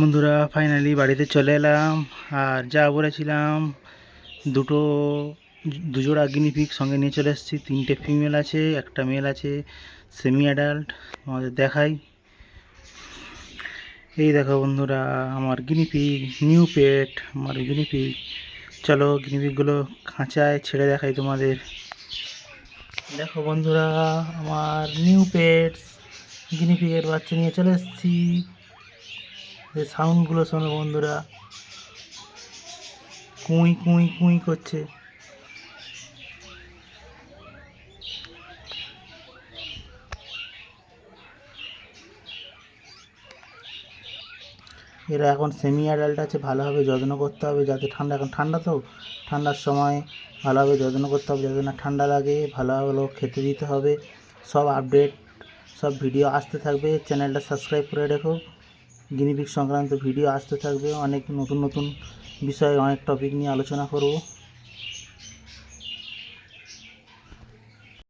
বন্ধুরা ফাইনালি বাড়িতে চলে এলাম। আর যা বলেছিলাম, দুটো দুজোড়া গিনিপিক সঙ্গে নিয়ে চলে এসেছি। তিনটে ফিমেল আছে, একটা মেল আছে সেমি অ্যাডাল্ট আমাদের দেখাই। এই দেখো বন্ধুরা, আমার গিনিপিক নিউ পেট আমার গিনিপিক চলো গিনিপিকগুলো খাঁচায় ছেড়ে দেখাই তোমাদের। দেখো বন্ধুরা, আমার নিউ পেটস গিনিপিকের বাচ্চা নিয়ে চলে এসেছি। যে সাউন্ডগুলো শোনো বন্ধুরা। কুই কুই, কুঁই করছে। এরা এখন সেমি অ্যাডাল্ট আছে, ভালোভাবে যত্ন করতে হবে যাতে ঠান্ডা, এখন ঠান্ডা তো, ঠান্ডার সময় ভালোভাবে যত্ন করতে হবে যাতে না ঠান্ডা লাগে, ভালোভাবে লোক খেতে দিতে হবে। সব আপডেট সব ভিডিও আসতে থাকবে চ্যানেলটা সাবস্ক্রাইব করে রেখো। গিনিপিক সংক্রান্ত ভিডিও আসতে থাকবে। অনেক নতুন নতুন বিষয়ে অনেক টপিক নিয়ে আলোচনা করব।